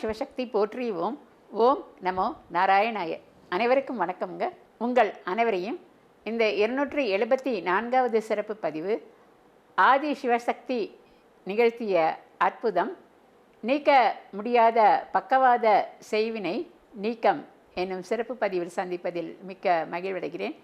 சிவசக்தி சிவசக்தி ஓம் ஓம் நமோ நாராயணாய. அனைவருக்கும் வணக்கம்ங்க. உங்கள் அனைவரையும் இந்த இருநூற்றி எழுபத்தி நான்காவது சிறப்பு பதிவு ஆதி சிவசக்தி நிகழ்த்திய அற்புதம் நீக்க முடியாத பக்கவாத செய்வினை நீக்கம் என்னும் சிறப்பு பதிவில் சந்திப்பதில் மிக்க மகிழ்வடைகிறேன்.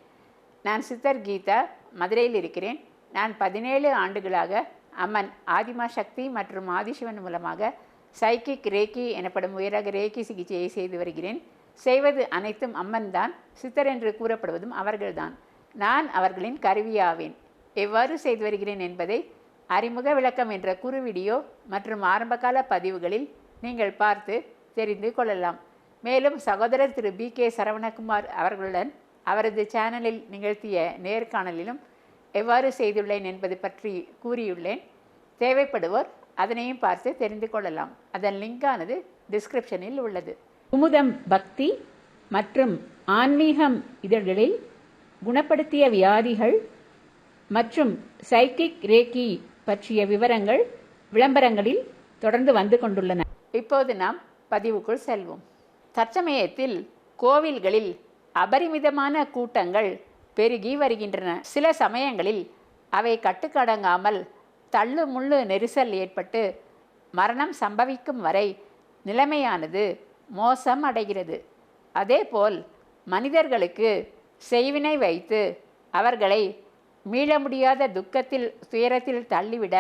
நான் சித்தர் கீதா மதுரையில் இருக்கிறேன். நான் பதினேழு ஆண்டுகளாக அம்மன் ஆதிமா சக்தி மற்றும் ஆதிசிவன் மூலமாக சைக்கிக் ரேக்கி எனப்படும் உயரக ரேக்கி சிகிச்சையை செய்து வருகிறேன். செய்வது அனைத்தும் அம்மன் தான் சித்தர் என்று கூறப்படுவதும் அவர்கள்தான். நான் அவர்களின் கருவியாவேன். எவ்வாறு செய்து வருகிறேன் என்பதை அறிமுக விளக்கம் என்ற குறு வீடியோ மற்றும் ஆரம்பகால பதிவுகளில் நீங்கள் பார்த்து தெரிந்து கொள்ளலாம். மேலும் சகோதரர் திரு பி. கே. சரவணகுமார் அவர்களுடன் அவரது சேனலில் நிகழ்த்திய நேர்காணலிலும் எவ்வாறு செய்துள்ளேன் என்பது பற்றி கூறியுள்ளேன். தேவைப்படுவோர் அதனையும் பார்த்து தெரிந்து கொள்ளலாம். அதன் லிங்கானது டிஸ்கிரிப்ஷனில் உள்ளது. குமுதம் பக்தி மற்றும் ஆன்மீகம் இதழ்களில் குணப்படுத்திய வியாதிகள் மற்றும் சைக்கிக் ரேக்கி பற்றிய விவரங்கள் விளம்பரங்களில் தொடர்ந்து வந்து கொண்டுள்ளன. இப்போது நாம் பதிவுக்குள் செல்வோம். தற்சமயத்தில் கோவில்களில் அபரிமிதமான கூட்டங்கள் பெருகி வருகின்றன. சில சமயங்களில் அவை கட்டுக்கடங்காமல் தள்ளு முள்ளு நெரிசல் ஏற்பட்டு மரணம் சம்பவிக்கும் வரை நிலைமையானது மோசம் அடைகிறது. அதேபோல் மனிதர்களுக்கு செய்வினை வைத்து அவர்களை மீள முடியாத துக்கத்தில் துயரத்தில் தள்ளிவிட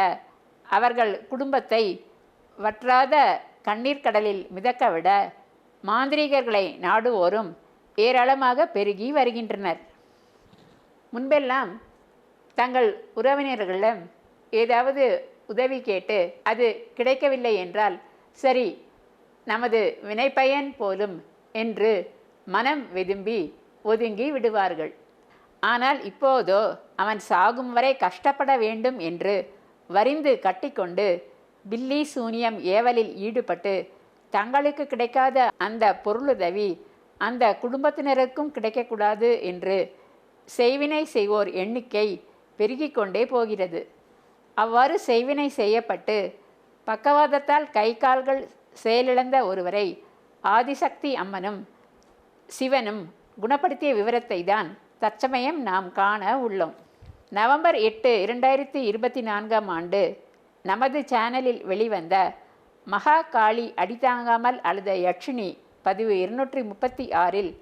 அவர்கள் குடும்பத்தை வற்றாத கண்ணீர் கடலில் மிதக்கவிட மாந்திரீகர்களை நாடுவோரும் ஏராளமாக பெருகி வருகின்றனர். முன்பெல்லாம் தங்கள் உறவினர்களிடம் ஏதாவது உதவி கேட்டு அது கிடைக்கவில்லை என்றால் சரி நமது வினைப்பயன் போலும் என்று மனம் வெதும்பி ஒதுங்கி விடுவார்கள். ஆனால் இப்போதோ அவன் சாகும் வரை கஷ்டப்பட வேண்டும் என்று வரிந்து கட்டிக்கொண்டு பில்லி சூனியம் ஏவலில் ஈடுபட்டு தங்களுக்கு கிடைக்காத அந்த பொருளுதவி அந்த குடும்பத்தினருக்கும் கிடைக்கக்கூடாது என்று செய்வினை செய்வோர் எண்ணிக்கை பெருகிக்கொண்டே போகிறது. அவ்வாறு செய்வினை செய்யப்பட்டு பக்கவாதத்தால் கை கால்கள் செயலிழந்த ஒருவரை ஆதிசக்தி அம்மனும் சிவனும் குணப்படுத்திய விவரத்தை தான் தற்சமயம் நாம் காண உள்ளோம். நவம்பர் எட்டு இரண்டாயிரத்தி இருபத்தி நான்காம் ஆண்டு நமது சேனலில் வெளிவந்த மகா காளி அடித்தாங்காமல் அழுத யக்ஷினி பதிவு இருநூற்றி முப்பத்தி ஆறில்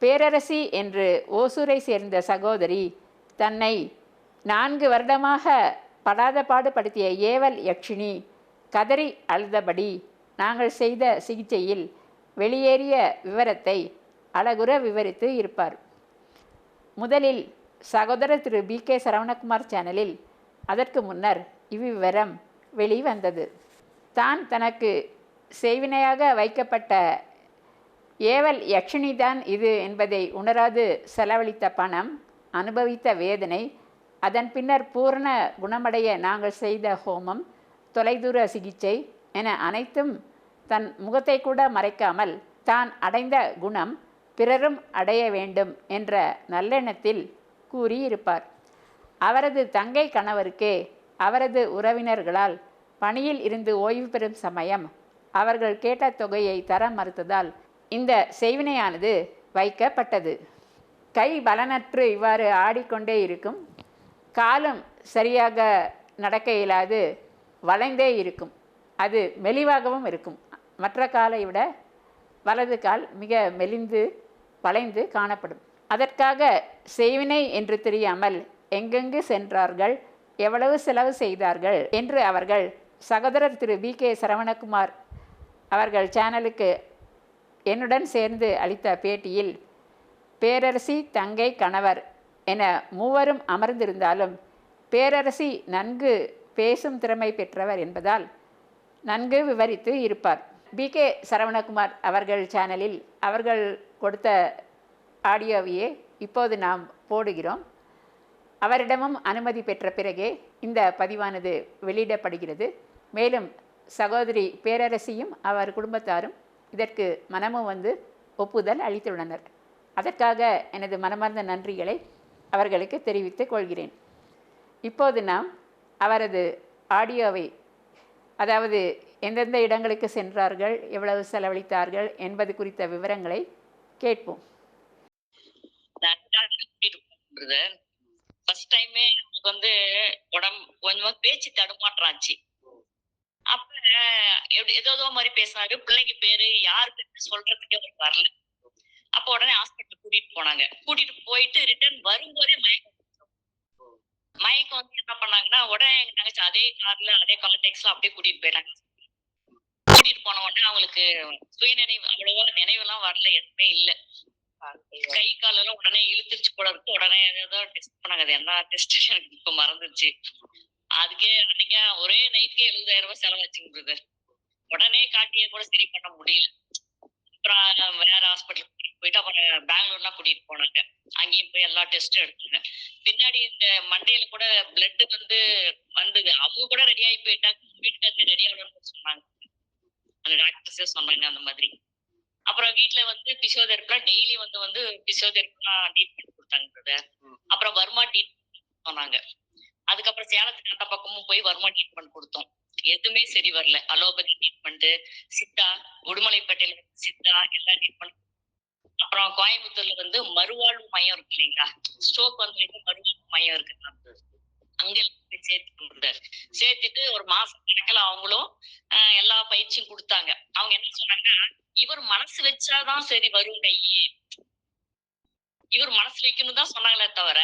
பேரரசி என்று ஓசூரை சேர்ந்த சகோதரி தன்னை நான்கு வருடமாக படாத பாடுபடுத்திய ஏவல் யக்ஷினி கதறி அழுதபடி நாங்கள் செய்த சிகிச்சையில் வெளியேறிய விவரத்தை அழகுற விவரித்து இருப்பார். முதலில் சகோதரர் திரு பி கே சரவணகுமார் சேனலில் அதற்கு முன்னர் இவ்விவரம் வெளிவந்தது. தான் தனக்கு செய்வினையாக வைக்கப்பட்ட ஏவல் யக்ஷினிதான் இது என்பதை உணராது செலவழித்த பணம் அனுபவித்த வேதனை அதன் பின்னர் பூரண குணமடைய நாங்கள் செய்த ஹோமம் தொலைதூர சிகிச்சை என அனைத்தும் தன் முகத்தை கூட மறைக்காமல் தான் அடைந்த குணம் பிறரும் அடைய வேண்டும் என்ற நல்லெண்ணத்தில் கூறியிருப்பார். அவரது தங்கை கணவருக்கே அவரது உறவினர்களால் பணியில் இருந்து ஓய்வு பெறும் சமயம் அவர்கள் கேட்ட தொகையை தர மறுத்ததால் இந்த செய்வினையானது வைக்கப்பட்டது. கை பலனற்று இவ்வாறு ஆடிக்கொண்டே இருக்கும் காலும் சரியாக நடக்க இயலாது வளைந்தே இருக்கும். அது மெலிவாகவும் இருக்கும். மற்ற காலை விட வலது கால் மிக மெலிந்து வளைந்து காணப்படும். அதற்காக செய்வினை என்று தெரியாமல் எங்கெங்கு சென்றார்கள் எவ்வளவு செலவு செய்தார்கள் என்று அவர்கள் சகோதரர் திரு வி. கே. சரவணகுமார் அவர்கள் சேனலுக்கு என்னுடன் சேர்ந்து அளித்த பேட்டியில் பேரரசி தங்கை கணவர் என மூவரும் அமர்ந்திருந்தாலும் பேரரசி நன்கு பேசும் திறமை பெற்றவர் என்பதால் நன்கு விவரித்து இருப்பார். பி. கே. சரவணகுமார் அவர்கள் சேனலில் அவர்கள் கொடுத்த ஆடியோவையே இப்போது நாம் போடுகிறோம். அவரிடமும் அனுமதி பெற்ற பிறகே இந்த பதிவானது வெளியிடப்படுகிறது. மேலும் சகோதரி பேரரசியும் அவர் குடும்பத்தாரும் இதற்கு மனமும் வந்து ஒப்புதல் அளித்துள்ளனர். அதற்காக எனது மனமார்ந்த நன்றிகளை அவர்களுக்கு தெரிவித்துக் கொள்கிறேன். இப்போது நாம் அவரது ஆடியோவை அதாவது எந்தெந்த இடங்களுக்கு சென்றார்கள் எவ்வளவு செலவழித்தார்கள் என்பது குறித்த விவரங்களை கேட்போம். ஃபர்ஸ்ட் டைமே எனக்கு வந்து உடம்பு கொஞ்சமா பேச்சு தடுமாற்றாச்சு. அப்ப எப்படி ஏதோ மாதிரி பேசினாரு. பிள்ளைக்கு பேரு யாருக்கு சொல்றதுக்கே அவருக்கு வரல. அப்ப உடனே ஹாஸ்பிட்டல் கூட்டிட்டு போனாங்க. கூட்டிட்டு போயிட்டு ரிட்டர்ன் வரும்போதே மயக்கம் மயக்கம் வந்து என்ன பண்ணாங்கன்னா உடனே எங்க தங்கச்சி அதே கார்ல அதே கான்டெக்ட்ல அப்படியே கூட்டிட்டு போயிட்டாங்க. கூட்டிட்டு போன உடனே அவங்களுக்கு சுயநினைவு அவ்வளவா நினைவெல்லாம் வரல எதுவுமே இல்ல. கை காலெல்லாம் உடனே இழுத்துருச்சு போல இருக்கு. உடனே ஏதோ டெஸ்ட் பண்ணாங்க. அது என்ன டெஸ்ட் எனக்கு இப்ப மறந்துருச்சு. அதுக்கே அன்னைக்கு ஒரே நைட்க்கே எழுபதாயிரம் ரூபாய் செலவாச்சுங்க உடனே காட்டியே கூட சரி பண்ண முடியல. அப்புறம் வேற ஹாஸ்பிட்டல் போயிட்டு அப்புறம் பெங்களூர்லாம் கூட்டிட்டு போனாங்க. அங்கேயும் போய் எல்லா டெஸ்டும் எடுத்தாங்க. பின்னாடி இந்த மண்டையில கூட பிளட் வந்து வந்தது. அவங்க கூட ரெடி ஆகி போயிட்டாங்க. வீட்டுக்கு ரெடி ஆகணும்னு சொன்னாங்க. அந்த டாக்டர்ஸே சொன்னாங்க அந்த மாதிரி. அப்புறம் வீட்ல வந்து பிசியோதெரப்பிலாம் டெய்லி வந்து வந்து பிசியோதெரப்பிலாம் ட்ரீட்மெண்ட் கொடுத்தாங்க. அப்புறம் வர்மா ட்ரீட்மெண்ட் சொன்னாங்க. அதுக்கப்புறம் சேலத்துக்கு அந்த பக்கமும் போய் வர்மா ட்ரீட்மெண்ட் கொடுத்தோம். எதுவுமே சரி வரல. அலோபதி ட்ரீட்மெண்ட் சித்தா உடுமலைப்பேட்டையில சித்தா எல்லா ட்ரீட்மெண்ட் அப்புறம் கோயம்புத்தூர்ல வந்து மறுவாழ்வு மையம் இருக்கு இல்லைங்களா? ஸ்ட்ரோக் வந்து மறுவாழ்வு மையம் இருக்கு அங்க சேர்த்து சேர்த்துட்டு ஒரு மாசம் கணக்கில் அவங்களும் எல்லா பயிற்சியும் கொடுத்தாங்க. அவங்க என்ன சொன்னாங்கன்னா இவர் மனசு வச்சாதான் சரி வரும் கை இவர் மனசு வைக்கணும் தான் சொன்னாங்களே தவிர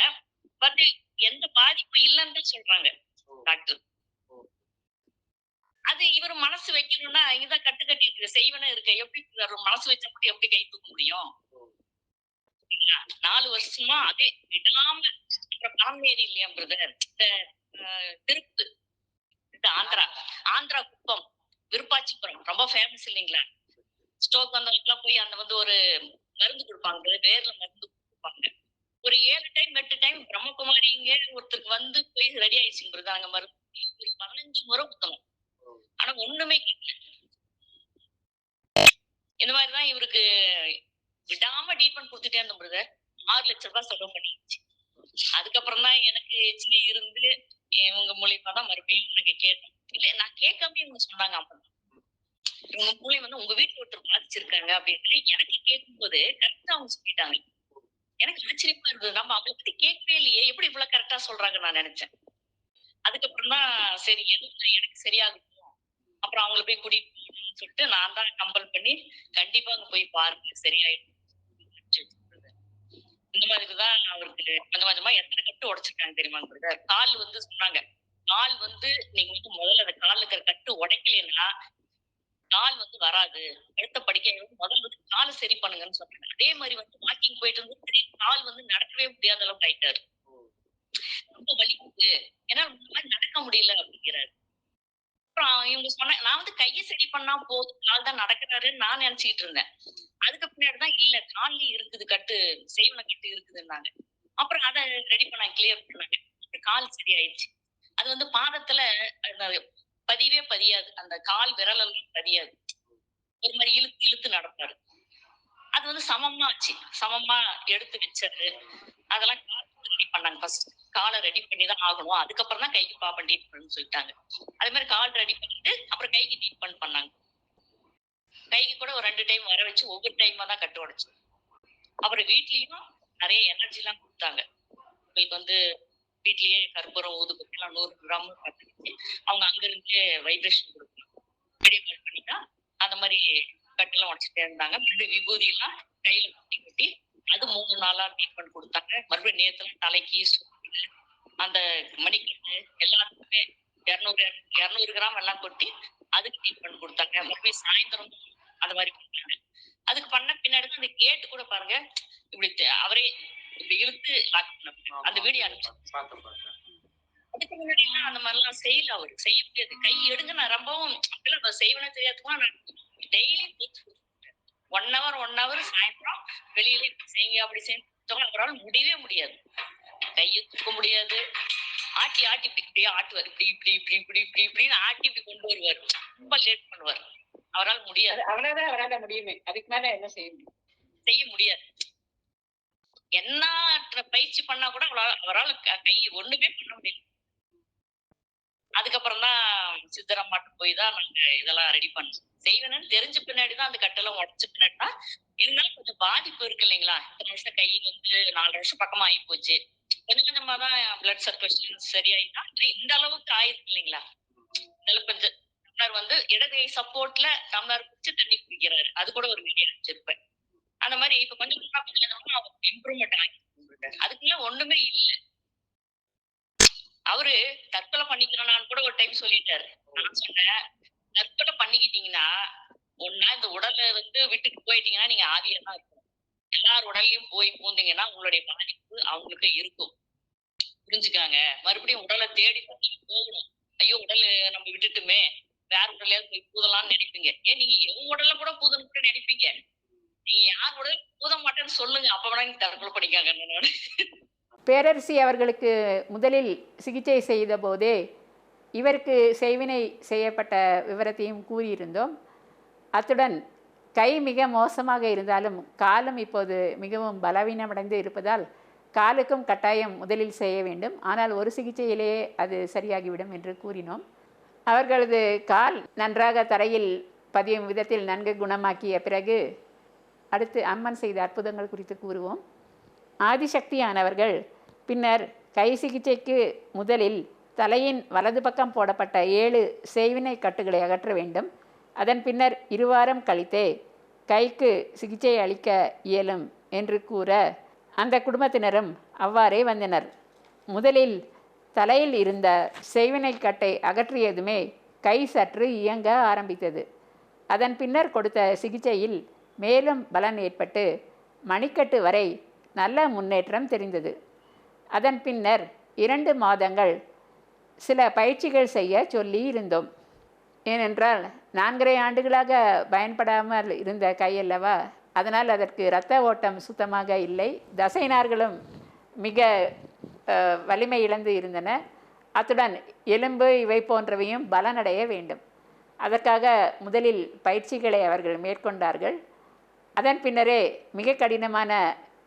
பட் எந்த பாதிப்பும் இல்லைன்னு சொல்றாங்க டாக்டர். அது இவர் மனசு வைக்கணும்னா இங்கதான் கட்டு கட்டி இருக்கு செய்வன இருக்க எப்படி மனசு வச்ச மட்டும் எப்படி கை தூக்க முடியும்? சரிங்களா? நாலு வருஷமா அதே விடாம அப்புறம் பழமேரி இல்லையா பிரதர் இந்த திருப்பு இது ஆந்திரா ஆந்திரா குப்பம் விருப்பாச்சிபுரம் ரொம்ப ஃபேமஸ் இல்லைங்களா? ஸ்டோக் வந்தவங்களுக்குலாம் போய் அந்த வந்து ஒரு மருந்து கொடுப்பாங்க வேர்ல மருந்து கொடுப்பாங்க. ஒரு ஏழு டைம் எட்டு டைம் பிரம்மகுமாரிங்க ஒருத்தருக்கு வந்து போய் ரெடி ஆயிடுச்சுங்க பிரதர் அங்க மருந்து ஒரு பதினஞ்சு முறை குத்தணும் ஒண்ணுமே இந்த மாதிரிதான் இவருக்கு விடாம ட்ரீட்மெண்ட் கொடுத்துட்டே இருந்த பிரதர் ஆறு லட்ச ரூபாய் செலவு பண்ணிடுச்சு அதுக்கப்புறம் தான் எனக்கு எச்சிலி இருந்து இவங்க மூலியமா தான் மறுபடியும் எனக்கு கேட்டேன். இல்ல நான் கேட்காம இவங்க சொன்னாங்க அப்புறம். இவங்க மூலியம் வந்து உங்க வீட்டுல ஒருத்தர் பாதிச்சிருக்காங்க அப்படின்னு எனக்கு கேட்கும்போது கரெக்டா அவங்க சொல்லிட்டாங்க. எனக்கு ஆச்சரியமா இருந்தது. நம்ம அவங்கள பத்தி கேட்கவே இல்லையே. எப்படி இவ்வளவு கரெக்டா சொல்றாங்க நான் நினைச்சேன். அதுக்கப்புறம் தான் சரி எனக்கு சரியாகுது அப்புறம் அவங்கள போய் கூட்டிட்டு சொல்லிட்டு நான் தான் கம்பல் பண்ணி கண்டிப்பா அங்க போய் பாருங்க சரியாயிடும். இந்த மாதிரிதான் அவருக்கு கொஞ்சம் கொஞ்சமா எத்தனை கட்டு உடைச்சிருக்காங்க தெரியுமா கால் வந்து சொன்னாங்க. கால் வந்து நீங்க வந்து முதல்ல அந்த கால் இருக்கிற கட்டு உடைக்கலன்னா கால் வந்து வராது. அடுத்த படிக்க முதல்ல வந்து காலை சரி பண்ணுங்கன்னு சொன்னாங்க. அதே மாதிரி வந்து வாக்கிங் போயிட்டு இருந்து கால் வந்து நடக்கவே முடியாத அளவுக்கு ஆயிட்டாரு. ரொம்ப வலிக்குது. ஏன்னா இந்த மாதிரி நடக்க முடியல அப்படிங்கிறாரு. அப்புறம் இவங்க சொன்ன நான் வந்து கையை சரி பண்ணா போதும் கால் தான் நடக்கிறாருன்னு நான் நினைச்சிட்டு இருந்தேன். அதுக்கு பின்னாடி தான் இல்ல கால்லயும் இருக்குது கட்டு செய்வன கட்டு இருக்குதுன்னாங்க. அப்புறம் அதை ரெடி பண்ணாங்க கிளியர் பண்ணாங்க கால் சரி ஆயிடுச்சு அது வந்து பாதத்துல பதிவே பதியாது. அந்த கால் விரல் எல்லாம் பதியாது. ஒரு மாதிரி இழுத்து இழுத்து நடப்பாரு. அது வந்து சமமா ஆச்சு. சமமா எடுத்து வச்சது. அதெல்லாம் ரெடி பண்ணாங்க. ஃபர்ஸ்ட் காலை ரெடி பண்ணி தான் ஆகணும். அதுக்கப்புறம் தான் கைக்கு பாப்பன் ட்ரீட்மெண்ட் சொல்லிட்டாங்க. அதே மாதிரி கால் ரெடி பண்ணிட்டு அப்புறம் கைக்கு ட்ரீட்மெண்ட் பண்ணாங்க. கைக்கு கூட ஒரு ரெண்டு டைம் வர வச்சு ஒவ்வொரு டைமா தான் கட்டு உடைச்சு. அப்புறம் வீட்லயும் நிறைய எனர்ஜி எல்லாம் கொடுத்தாங்க. உங்களுக்கு வந்து வீட்லயே கற்பூரம் ஊதுபத்தி எல்லாம் நூறு கிராம் அவங்க அங்க இருந்தே வைப்ரேஷன் கொடுக்கணும். வீடியோ கால் பண்ணிட்டா அந்த மாதிரி கட்டெல்லாம் உடைச்சிட்டே இருந்தாங்க. விபூதி எல்லாம் கையில குட்டி குட்டி அது மூணு நாளா ட்ரீட்மெண்ட் கொடுத்தாங்க. மறுபடியும் நேத்துல தலைக்கு அந்த மணிக்கட்டு எல்லாத்துக்குமே இருநூறு இருநூறு கிராம் எல்லாம் கொட்டி அதுக்கு ட்ரீட்மெண்ட் கொடுத்தாங்க. மறுபடியும் சாயந்தரம் அந்த மாதிரி பண்ணாங்க. அதுக்கு பண்ண பின்னாடி அந்த கேட் கூட பாருங்க இப்படி அவரே இப்படி இழுத்து லாக் பண்ண அந்த வீடியோ அனுப்பிச்சு. அதுக்கு முன்னாடி எல்லாம் அந்த மாதிரி எல்லாம் செய்யல அவரு. செய்ய முடியாது. கை எடுங்க நான் ரொம்பவும் அப்பெல்லாம் செய்வனே தெரியாதுமா நான் daily one hour one hour சாயந்தரம் வெளியில செய்யுங்க அப்படி செய்யுங்க அவரால் முடியவே முடியாது. கையை தூக்க முடியாது. ஆட்டி ஆட்டி இப்படி இப்படியே ஆட்டுவார். இப்படி இப்படி இப்படி இப்படி இப்படி இப்படின்னு ஆட்டி இப்படி கொண்டு வருவார். ரொம்ப லேட் பண்ணுவார். அவரால் முடியாது. அவ்வளவுதான் அவரால் முடியுமே. அதுக்கு மேல என்ன செய்ய முடியும்? செய்ய முடியாது. என்ன பயிற்சி பண்ணா கூட அவரால் அவரால் க- கை ஒண்ணுமே பண்ண முடியல சித்தரம்மாட்டு போய் தான் நாங்க இதெல்லாம் ரெடி பண்ணோம். செய்வேன்னு தெரிஞ்ச பின்னாடி தான் அந்த கட்டெல்லாம் உடச்ச பின்னாடி தான் இருந்தாலும் கொஞ்சம் பாதிப்பு இருக்கு இல்லைங்களா? இத்தனை வருஷம் கை வந்து நாலு வருஷம் பக்கமா ஆகி போச்சு. கொஞ்சம் கொஞ்சமா தான் பிளட் சர்க்குலேஷன் சரியாயிட்டா இந்த அளவுக்கு ஆயிருக்கு இல்லைங்களா? இதுல கொஞ்சம் டம்ளர் வந்து இடதுகை சப்போர்ட்ல டம்ளர் குடிச்சு தண்ணி குடிக்கிறாரு. அது கூட ஒரு வீடியோ வச்சிருப்பேன் அந்த மாதிரி இப்ப கொஞ்சம் கொஞ்சமா கொஞ்சம் அவருக்கு இம்ப்ரூவ்மெண்ட் ஆகி அதுக்குள்ள ஒண்ணுமே இல்ல. அவரு தற்கொலை பண்ணிக்கிறோம்னு கூட ஒரு டைம் சொல்லிட்டாரு. நான் சொன்னேன் தற்கொலை பண்ணிக்கிட்டீங்கன்னா ஒன்னா இந்த உடலை வந்து விட்டுட்டு போயிட்டீங்கன்னா நீங்க ஆவியா தான் இருக்கும் எல்லார் உடல்லையும் போய் பூந்தீங்கன்னா உங்களுடைய பாதிப்பு அவங்களுக்கு இருக்கும். புரிஞ்சுக்காங்க? மறுபடியும் உடலை தேடி போகணும். ஐயோ உடல் நம்ம விட்டுட்டுமே வேற உடலையாவது போய் பூதலாம்னு நினைப்பீங்க. ஏன் நீங்க எவன் உடல்ல கூட பூதணும் கூட நினைப்பீங்க? நீங்க யார் உடல் பூத மாட்டேன்னு சொல்லுங்க. அப்ப வேணா நீங்க தற்கொலை பண்ணிக்காங்க நானு பேரரசி அவர்களுக்கு முதலில் சிகிச்சை செய்த போதே இவருக்கு செய்வினை செய்யப்பட்ட விவரத்தையும் கூறியிருந்தோம். அத்துடன் கை மிக மோசமாக இருந்தாலும் காலம் இப்போது மிகவும் பலவீனமடைந்து இருப்பதால் காலுக்கும் கட்டாயம் முதலில் செய்ய வேண்டும். ஆனால் ஒரு சிகிச்சையிலேயே அது சரியாகிவிடும் என்று கூறினோம். அவர்களது கால் நன்றாக தரையில் பதியும் விதத்தில் நன்கு குணமாக்கிய பிறகு அடுத்து அம்மன் செய்த அற்புதங்கள் குறித்து கூறுவோம். ஆதிசக்தியானவர்கள் பின்னர் கை சிகிச்சைக்கு முதலில் தலையின் வலது பக்கம் போடப்பட்ட ஏழு செய்வினை கட்டுகளை அகற்ற வேண்டும். அதன் பின்னர் இருவாரம் கழித்தே கைக்கு சிகிச்சை அளிக்க இயலும் என்று கூற அந்த குடும்பத்தினரும் அவ்வாறே வந்தனர். முதலில் தலையில் இருந்த செய்வினை கட்டை அகற்றியதுமே கை சற்று இயங்க ஆரம்பித்தது. அதன் பின்னர் கொடுத்த சிகிச்சையில் மேலும் பலன் ஏற்பட்டு மணிக்கட்டு வரை நல்ல முன்னேற்றம் தெரிந்தது. அதன் பின்னர் இரண்டு மாதங்கள் சில பயிற்சிகள் செய்ய சொல்லி இருந்தோம் ஏனென்றால் நான்கரை ஆண்டுகளாக பயன்படாமல் இருந்த கையல்லவா அதனால் அதற்கு இரத்த ஓட்டம் சுத்தமாக இல்லை. தசைனார்களும் மிக வலிமை இழந்து இருந்தன. அத்துடன் எலும்பு இவை போன்றவையும் பலனடைய வேண்டும். அதற்காக முதலில் பயிற்சிகளை அவர்கள் மேற்கொண்டார்கள். அதன் பின்னரே மிக கடினமான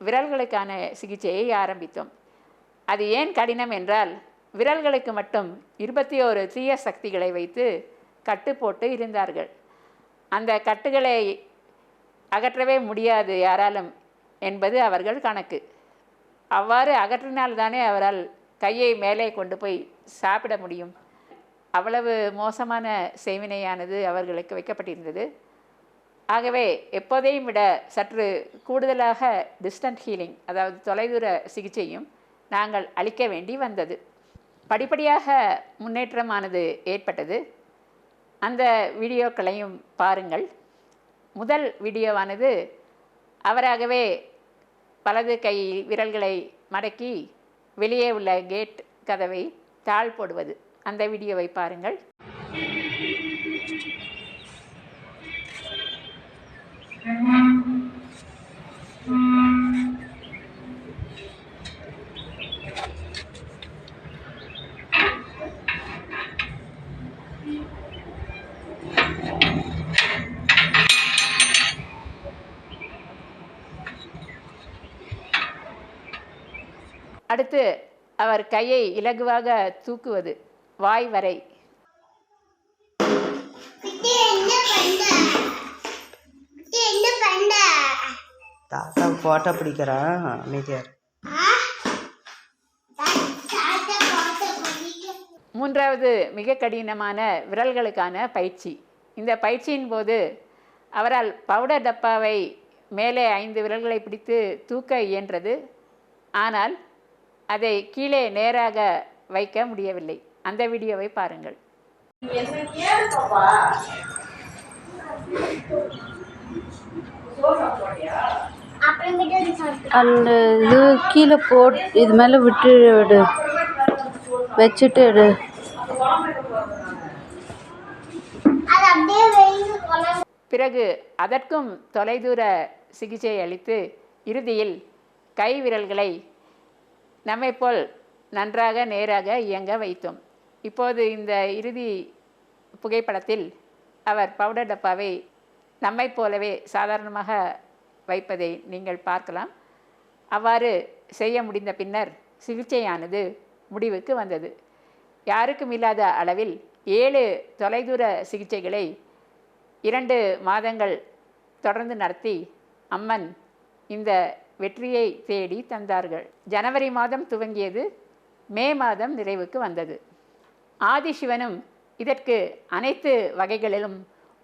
விரல்களுக்கான சிகிச்சையை ஆரம்பித்தோம். அது ஏன் கடினம் என்றால் விரல்களுக்கு மட்டும் இருபத்தி ஓரு தீய சக்திகளை வைத்து கட்டு போட்டு இருந்தார்கள். அந்த கட்டுகளை அகற்றவே முடியாது யாராலும் என்பது அவர்கள் கணக்கு. அவ்வாறு அகற்றினால்தானே அவரால் கையை மேலே கொண்டு போய் சாப்பிட முடியும். அவ்வளவு மோசமான செய்வினையானது அவர்களுக்கு வைக்கப்பட்டிருந்தது. ஆகவே எப்போதையும் விட சற்று கூடுதலாக டிஸ்டன்ட் ஹீலிங் அதாவது தொலைதூர சிகிச்சையும் நாங்கள் அளிக்க வேண்டி வந்தது. படிப்படியாக முன்னேற்றமானது ஏற்பட்டது. அந்த வீடியோக்களையும் பாருங்கள். முதல் வீடியோவானது அவராகவே வலது கை விரல்களை மடக்கி வெளியே உள்ள கேட் கதவை தாழ் போடுவது. அந்த வீடியோவை பாருங்கள். அடுத்து அவர் கையை இலகுவாக தூக்குவது. வாய் வரை. குட்டி என்ன பண்ண குட்டி என்ன பண்ண தாத்தா ஃபோட்டோ பிடிக்கிறான் அமைதியார் மூன்றாவது மிக கடினமான விரல்களுக்கான பயிற்சி. இந்த பயிற்சியின் போது அவரால் பவுடர் டப்பாவை மேலே ஐந்து விரல்களை பிடித்து தூக்க இயன்றது. ஆனால் அதை கீழே நேராக வைக்க முடியவில்லை. அந்த வீடியோவை பாருங்கள். அந்த இது கீழே போட் இது மேலே விட்டு எடு. வச்சுட்டு எடு. பிறகு அதற்கும் தொலைதூர சிகிச்சை அளித்து இறுதியில் கை விரல்களை நம்மை போல் நன்றாக நேராக இயங்க வைத்தோம். இப்போது இந்த இறுதி புகைப்படத்தில் அவர் பவுடர் டப்பாவை நம்மைப் போலவே சாதாரணமாக வைப்பதை நீங்கள் பார்க்கலாம். அவ்வாறு செய்ய முடிந்த பின்னர் சிகிச்சையானது முடிவுக்கு வந்தது. யாருக்கும் இல்லாத அளவில் ஏழு தொலைதூர சிகிச்சைகளை இரண்டு மாதங்கள் தொடர்ந்து நடத்தி அம்மன் இந்த வெற்றியை தேடி தந்தார்கள். ஜனவரி மாதம் துவங்கியது. மே மாதம் நிறைவுக்கு வந்தது. ஆதிசிவனும் இதற்கு அனைத்து வகைகளிலும்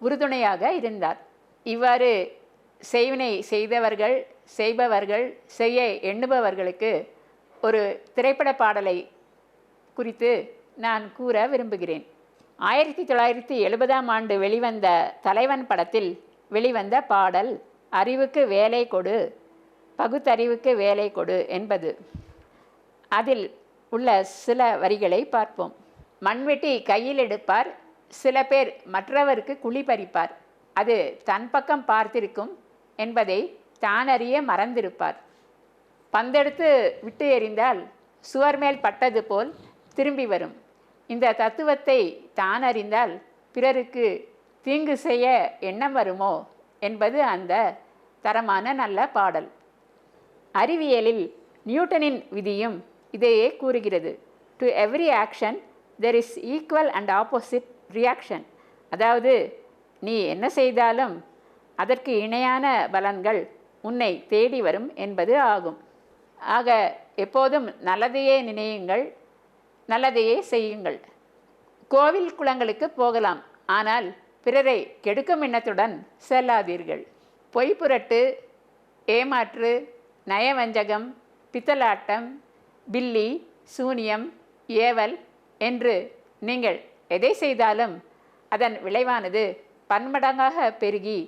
உறுதுணையாக இருந்தார். இவ்வாறு செய்வினை செய்தவர்கள் செய்பவர்கள் செய்ய எண்ணுபவர்களுக்கு ஒரு திரைப்பட பாடலை குறித்து நான் கூற விரும்புகிறேன். ஆயிரத்தி தொள்ளாயிரத்தி எழுபதாம் ஆண்டு வெளிவந்த தலைவன் படத்தில் வெளிவந்த பாடல் அறிவுக்கு வேலை கொடு பகுத்தறிவுக்கு வேலை கொடு என்பது. அதில் உள்ள சில வரிகளை பார்ப்போம். மண்வெட்டி கையில் எடுப்பார். சில பேர் மற்றவருக்கு குழி பறிப்பார். அது தன் பக்கம் பார்த்திருக்கும் என்பதை தானறிய மறந்திருப்பார். பந்தெடுத்து விட்டு எறிந்தால் சுவர் மேல் பட்டது போல் திரும்பி வரும். இந்த தத்துவத்தை தான் அறிந்தால் பிறருக்கு தீங்கு செய்ய எண்ணம் வருமோ என்பது அந்த தரமான நல்ல பாடல். அறிவியலில் நியூட்டனின் விதியும் இதையே கூறுகிறது. To every action there is equal and opposite reaction அதாவது நீ என்ன செய்தாலும் அதற்கு இணையான பலன்கள் உன்னை தேடி வரும் என்பது ஆகும். ஆக எப்போதும் நல்லதையே நினையுங்கள் நல்லதையே செய்யுங்கள். கோவில் குளங்களுக்கு போகலாம் ஆனால் பிறரை கெடுக்கும் எண்ணத்துடன் செல்லாதீர்கள். பொய் புரட்டு ஏமாற்று நயவஞ்சகம் பித்தலாட்டம் பில்லி சூனியம் ஏவல் என்று நீங்கள் எதை செய்தாலும் அதன் விளைவானது பன்மடங்காக பெருகி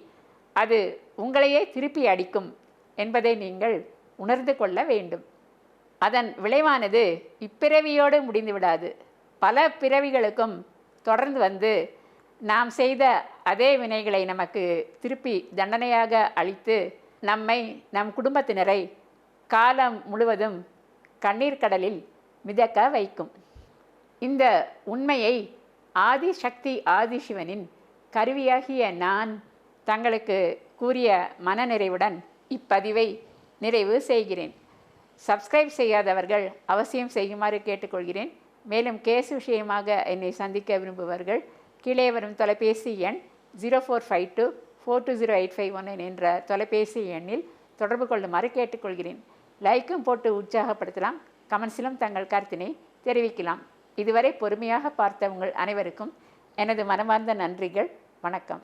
அது உங்களையே திருப்பி அடிக்கும் என்பதை நீங்கள் உணர்ந்து கொள்ள வேண்டும். அதன் விளைவானது இப்பிறவியோடு முடிந்துவிடாது. பல பிறவிகளுக்கும் தொடர்ந்து வந்து நாம் செய்த அதே வினைகளை நமக்கு திருப்பி தண்டனையாக அளித்து நம்மை நம் குடும்பத்தினரை காலம் முழுவதும் கண்ணீர் கடலில் மிதக்க வைக்கும். இந்த உண்மையை ஆதிசக்தி ஆதிசிவனின் கருவியாகிய நான் தங்களுக்கு கூறிய மனநிறைவுடன் இப்பதிவை நிறைவு செய்கிறேன். சப்ஸ்கிரைப் செய்யாதவர்கள் அவசியம் செய்யுமாறு கேட்டுக்கொள்கிறேன். மேலும் கேஸ் விஷயமாக என்னை சந்திக்க விரும்புபவர்கள் கீழே வரும் தொலைபேசி எண் zero four five two four two zero eight five one என்ற தொலைபேசி எண்ணில் தொடர்பு கொள்ளுமாறு கேட்டுக்கொள்கிறேன். லைக்கும் போட்டு உற்சாகப்படுத்தலாம். கமெண்ட்ஸிலும் தங்கள் கருத்தினை தெரிவிக்கலாம். இதுவரை பொறுமையாக பார்த்த உங்கள் அனைவருக்கும் எனது மனமார்ந்த நன்றிகள். வணக்கம்.